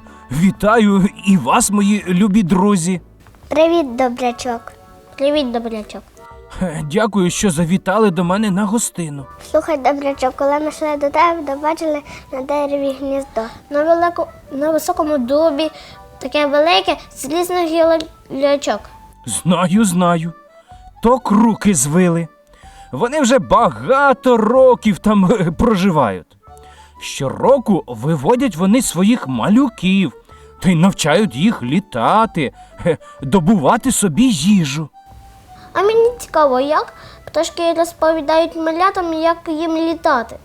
Вітаю і вас, мої любі друзі. Привіт, добрячок. Привіт, добрячок. Дякую, що завітали до мене на гостину. Слухай, добрячок, коли ми йшли до тебе, то бачили на дереві гніздо. На, велику, на високому дубі таке велике злізних гілочок. Знаю, знаю. То круки звили. Вони вже багато років там е, проживають. Щороку виводять вони своїх малюків та й навчають їх літати, добувати собі їжу. А мені цікаво, як пташки розповідають малятам, як їм літати.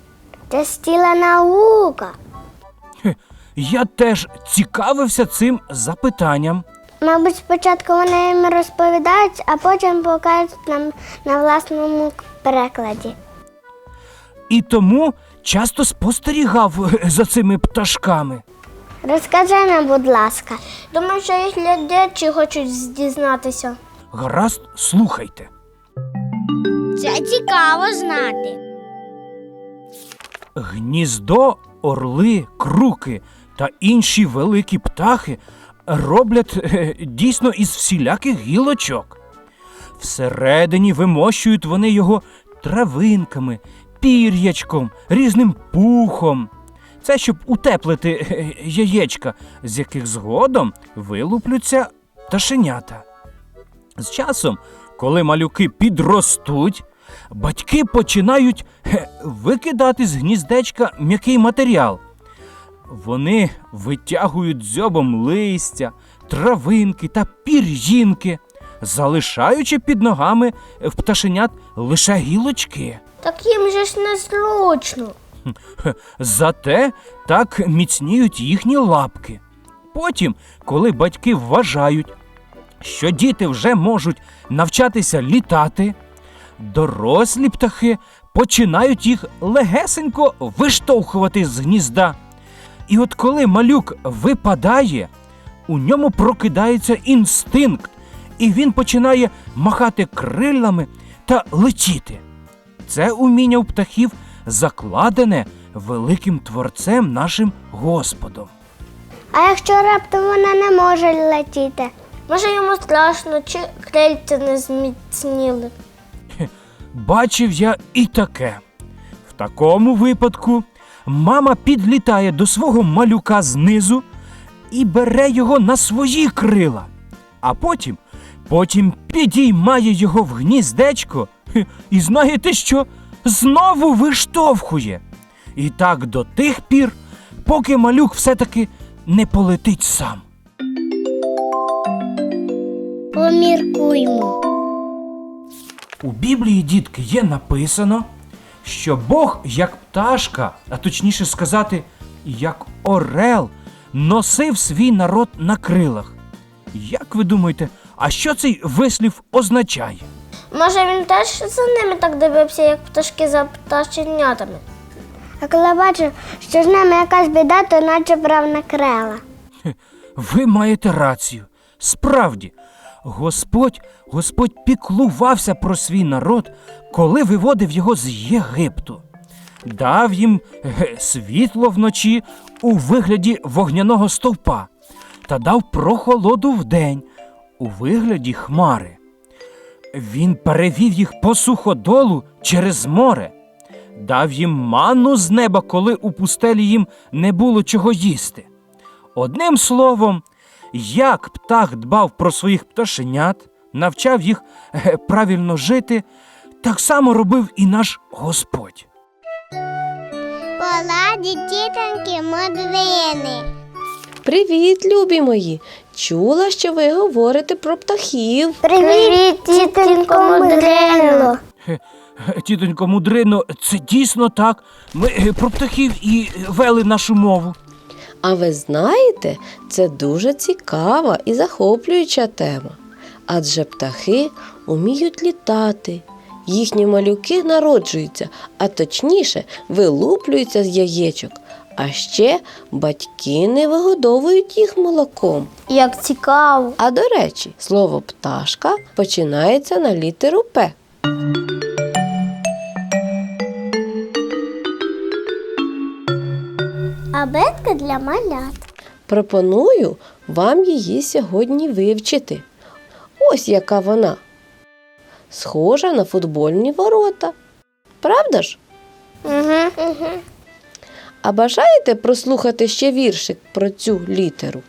Це стіла наука. Я теж цікавився цим запитанням. Мабуть, спочатку вони їм розповідають, а потім покажуть нам на власному перекладі. І тому часто спостерігав е, за цими пташками. Розкажи нам, будь ласка. Думаю, що їх глядачі хочуть дізнатися. Гаразд, слухайте. Це цікаво знати. Гніздо, орли, круки та інші великі птахи роблять е, дійсно із всіляких гілочок. Всередині вимощують вони його травинками, пір'ячком, різним пухом. Це щоб утеплити яєчка, з яких згодом вилуплються пташенята. З часом, коли малюки підростуть, батьки починають викидати з гніздечка м'який матеріал. Вони витягують дзьобом листя, травинки та пір'їнки, залишаючи під ногами в пташенят лише гілочки. Так їм же ж незручно. Зате так міцніють їхні лапки. Потім, коли батьки вважають, що діти вже можуть навчатися літати, дорослі птахи починають їх легесенько виштовхувати з гнізда. І от коли малюк випадає, у ньому прокидається інстинкт, і він починає махати крилами та летіти. Це уміння у птахів закладене великим творцем нашим Господом. А якщо раптом вона не може летіти? Може йому страшно, чи крильця не зміцніли. Бачив я і таке. В такому випадку мама підлітає до свого малюка знизу і бере його на свої крила, а потім, потім підіймає його в гніздечко і знаєте що? Знову виштовхує. І так до тих пір, поки малюк все-таки не полетить сам. Поміркуймо. У Біблії, дітки, є написано, що Бог, як пташка, а точніше сказати, як орел, носив свій народ на крилах. Як ви думаєте, а що цей вислів означає? Може він теж за ними так дивився, як пташки за пташенятами. А коли бачив, що з ними якась біда, то наче брав на крила. Ви маєте рацію. Справді, Господь, Господь піклувався про свій народ, коли виводив його з Єгипту. Дав їм світло вночі у вигляді вогняного стовпа та дав прохолоду вдень у вигляді хмари. Він перевів їх по суходолу через море, дав їм манну з неба, коли у пустелі їм не було чого їсти. Одним словом, як птах дбав про своїх пташенят, навчав їх е, правильно жити, так само робив і наш Господь. Поладі тітоньки модвини. Привіт, любі мої! Чула, що ви говорите про птахів. Привіт, тітонько Мудрило. Е, Тітонько Мудрино, це дійсно так. Ми е, про птахів і вели нашу мову. А ви знаєте, це дуже цікава і захоплююча тема. Адже птахи уміють літати. Їхні малюки народжуються, а точніше вилуплюються з яєчок. А ще батьки не вигодовують їх молоком. Як цікаво. А до речі, слово пташка починається на літеру П. Абетка для малят. Пропоную вам її сьогодні вивчити. Ось яка вона. Схожа на футбольні ворота. Правда ж? Угу. Угу. А бажаєте прослухати ще віршик про цю літеру?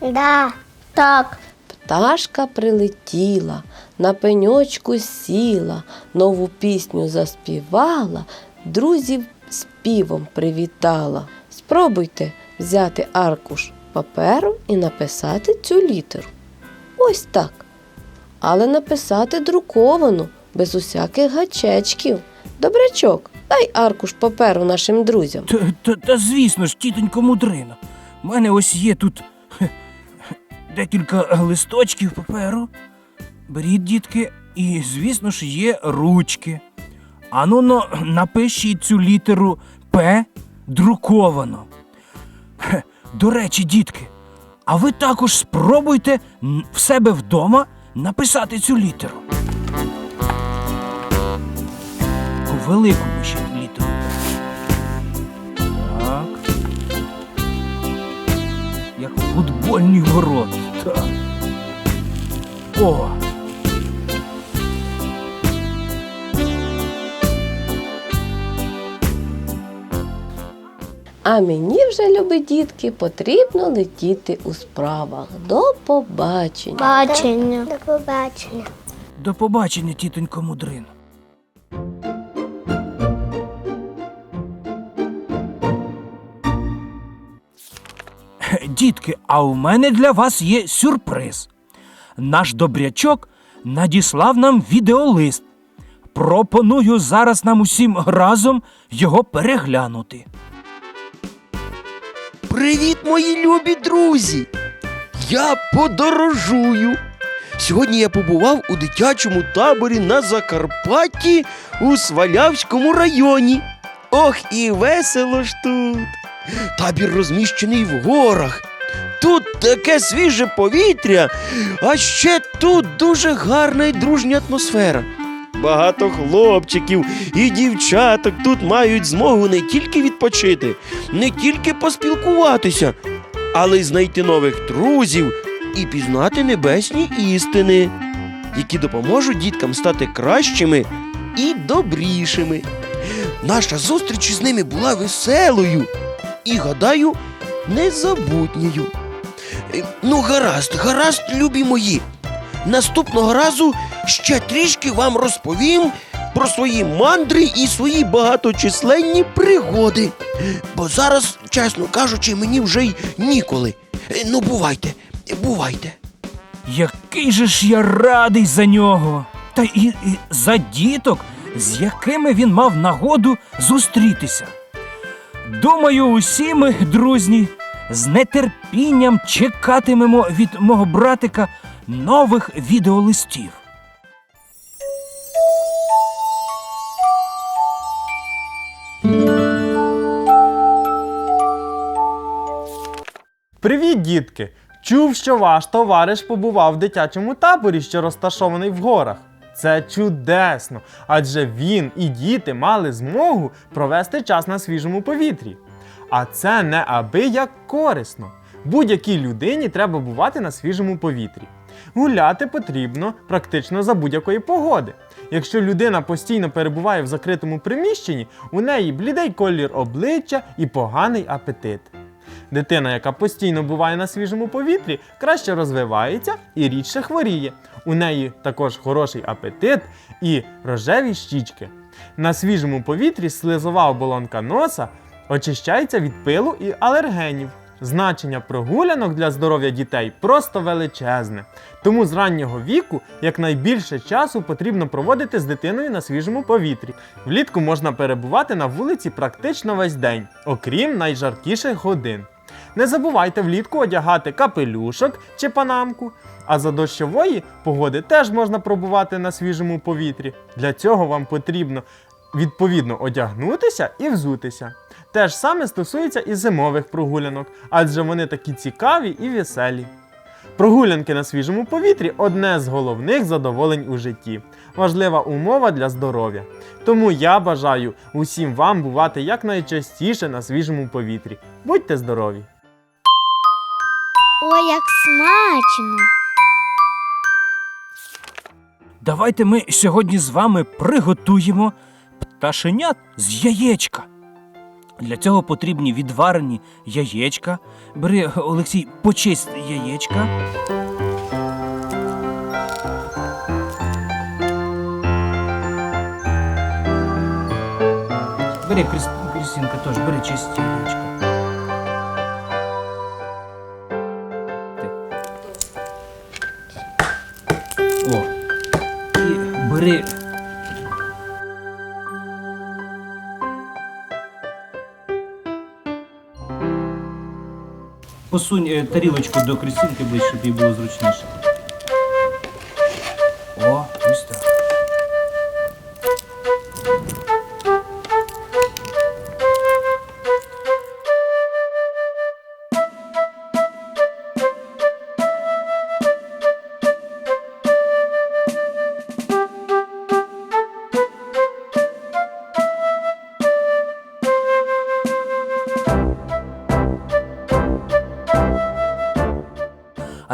Да. Так. Пташка прилетіла, на пеньочку сіла, нову пісню заспівала, друзів співом привітала. Спробуйте взяти аркуш паперу і написати цю літеру. Ось так. Але написати друковану, без усяких гачечків. Добрячок, дай аркуш паперу нашим друзям. Та, та, та звісно ж, тітонько мудрино. У мене ось є тут декілька листочків паперу. Беріть, дітки, і, звісно ж, є ручки. Ану но напишіть цю літеру П друковано. До речі, дітки, а ви також спробуйте в себе вдома написати цю літеру. Велику пишіть літеру. Так. Як футбольні ворота. Так. О! А мені вже, любі дітки, потрібно летіти у справах. До побачення. Бачення. До побачення. До побачення, тітонько мудрино. Дітки, а у мене для вас є сюрприз. Наш добрячок надіслав нам відеолист. Пропоную зараз нам усім разом його переглянути. Привіт, мої любі друзі! Я подорожую. Сьогодні я побував у дитячому таборі на Закарпатті у Свалявському районі. Ох, і весело ж тут. Табір розміщений в горах. Тут таке свіже повітря, а ще тут дуже гарна і дружня атмосфера. Багато хлопчиків і дівчаток тут мають змогу не тільки відпочити, не тільки поспілкуватися, але й знайти нових друзів і пізнати небесні істини, які допоможуть діткам стати кращими і добрішими. Наша зустріч із ними була веселою і, гадаю, незабутньою. Е, Ну, гаразд, гаразд, любі мої. Наступного разу ще трішки вам розповім про свої мандри і свої багаточисленні пригоди. Бо зараз, чесно кажучи, мені вже й ніколи. Е, Ну, бувайте, бувайте. Який же ж я радий за нього, та і, і за діток, з якими він мав нагоду зустрітися. Думаю, усі ми, друзі, з нетерпінням чекатимемо від мого братика нових відеолистів. Привіт, дітки! Чув, що ваш товариш побував в дитячому таборі, що розташований в горах. Це чудесно, адже він і діти мали змогу провести час на свіжому повітрі. А це не аби як корисно. Будь-якій людині треба бувати на свіжому повітрі. Гуляти потрібно практично за будь-якої погоди. Якщо людина постійно перебуває в закритому приміщенні, у неї блідий колір обличчя і поганий апетит. Дитина, яка постійно буває на свіжому повітрі, краще розвивається і рідше хворіє. У неї також хороший апетит і рожеві щічки. На свіжому повітрі слизова оболонка носа очищається від пилу і алергенів. Значення прогулянок для здоров'я дітей просто величезне. Тому з раннього віку якнайбільше часу потрібно проводити з дитиною на свіжому повітрі. Влітку можна перебувати на вулиці практично весь день, окрім найжаркіших годин. Не забувайте влітку одягати капелюшок чи панамку. А за дощової погоди теж можна пробувати на свіжому повітрі. Для цього вам потрібно відповідно одягнутися і взутися. Те ж саме стосується і зимових прогулянок, адже вони такі цікаві і веселі. Прогулянки на свіжому повітрі одне з головних задоволень у житті, важлива умова для здоров'я. Тому я бажаю усім вам бувати якнайчастіше на свіжому повітрі. Будьте здорові! Ой, як смачно! Давайте ми сьогодні з вами приготуємо пташенят з яєчка. Для цього потрібні відварені яєчка. Бери, Олексій, почисть яєчка. Бери, Крістінка, теж, бери чисть яєчка. І. Посунь е, тарілочку до Крістінки ближче, щоб їй було зручніше.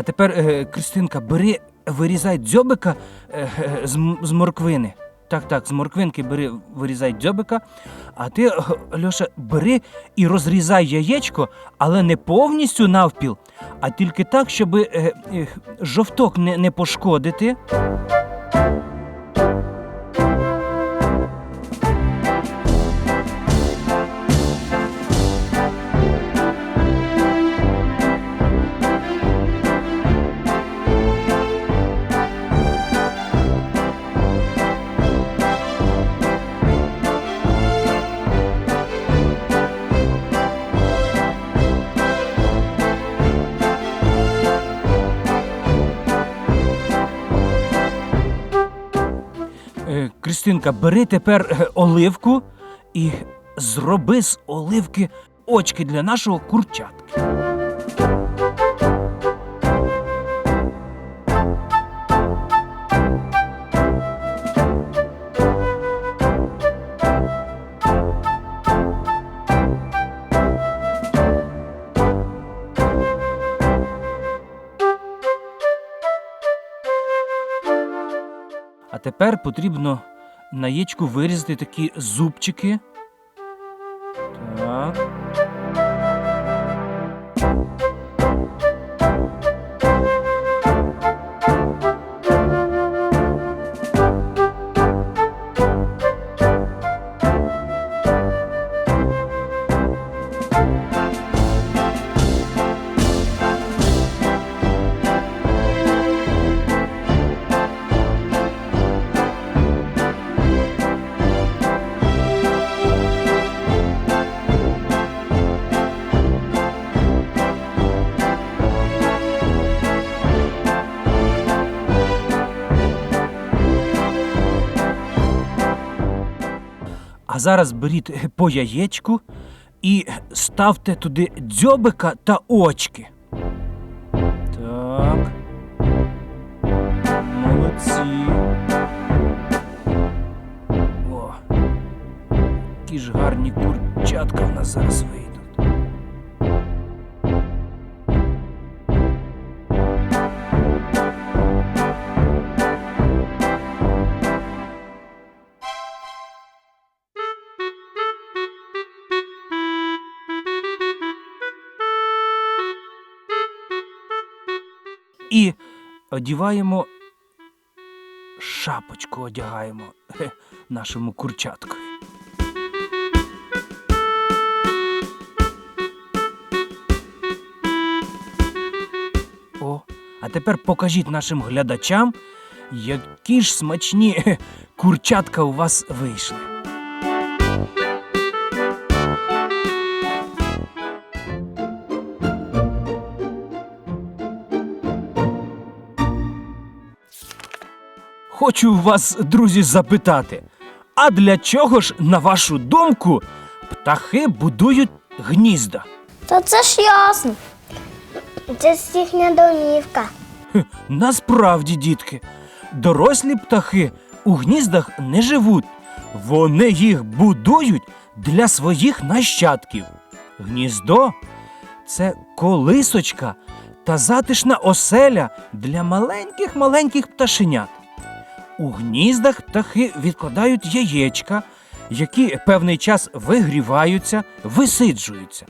Тепер, е, Кристинка, бери, вирізай дзьобика е, е, з, з морквини. Так, так, з морквинки бери, вирізай дзьобика. А ти, е, Льоша, бери і розрізай яєчко, але не повністю навпіл, а тільки так, щоб е, е, жовток не, не пошкодити. Е, бери тепер е, оливку і зроби з оливки очки для нашого курчатки. А тепер потрібно на яєчку вирізати такі зубчики. Зараз беріть по яєчку і ставте туди дзьобика та очки. Так. Молодці. О. Які ж гарні курчатка в нас зараз вийдуть. Одіваємо шапочку одягаємо хе, нашому курчаткові. О, а тепер покажіть нашим глядачам, які ж смачні хе, курчатка у вас вийшли. Хочу вас, друзі, запитати. А для чого ж, на вашу думку, птахи будують гнізда? Та це ж ясно. Це ж їхня домівка. Хе, Насправді, дітки, дорослі птахи у гніздах не живуть. Вони їх будують для своїх нащадків. Гніздо це колисочка та затишна оселя для маленьких маленьких пташенят. У гніздах птахи відкладають яєчка, які певний час вигріваються, висиджуються.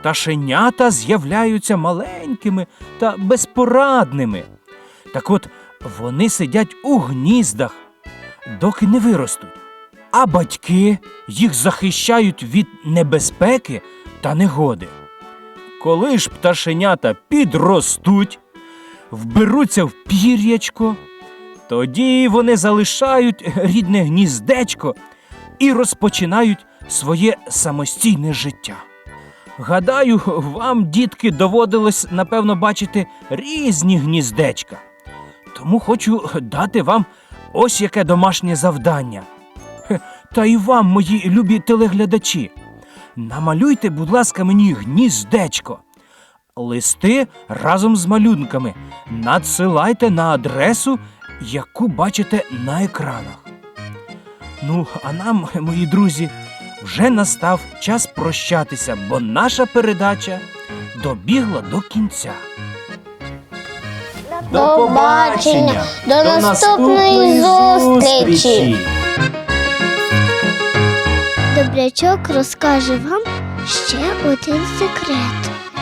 Пташенята з'являються маленькими та безпорадними. Так от вони сидять у гніздах, доки не виростуть, а батьки їх захищають від небезпеки та негоди. Коли ж пташенята підростуть, вберуться в пір'ячко, тоді вони залишають рідне гніздечко і розпочинають своє самостійне життя. Гадаю, вам, дітки, доводилось, напевно, бачити різні гніздечка. Тому хочу дати вам ось яке домашнє завдання. Та і вам, мої любі телеглядачі. Намалюйте, будь ласка, мені гніздечко. Листи разом з малюнками надсилайте на адресу, яку бачите на екранах. Ну, а нам, мої друзі, вже настав час прощатися, бо наша передача добігла до кінця. До побачення. До наступної зустрічі. Добрячок розкаже вам ще один секрет.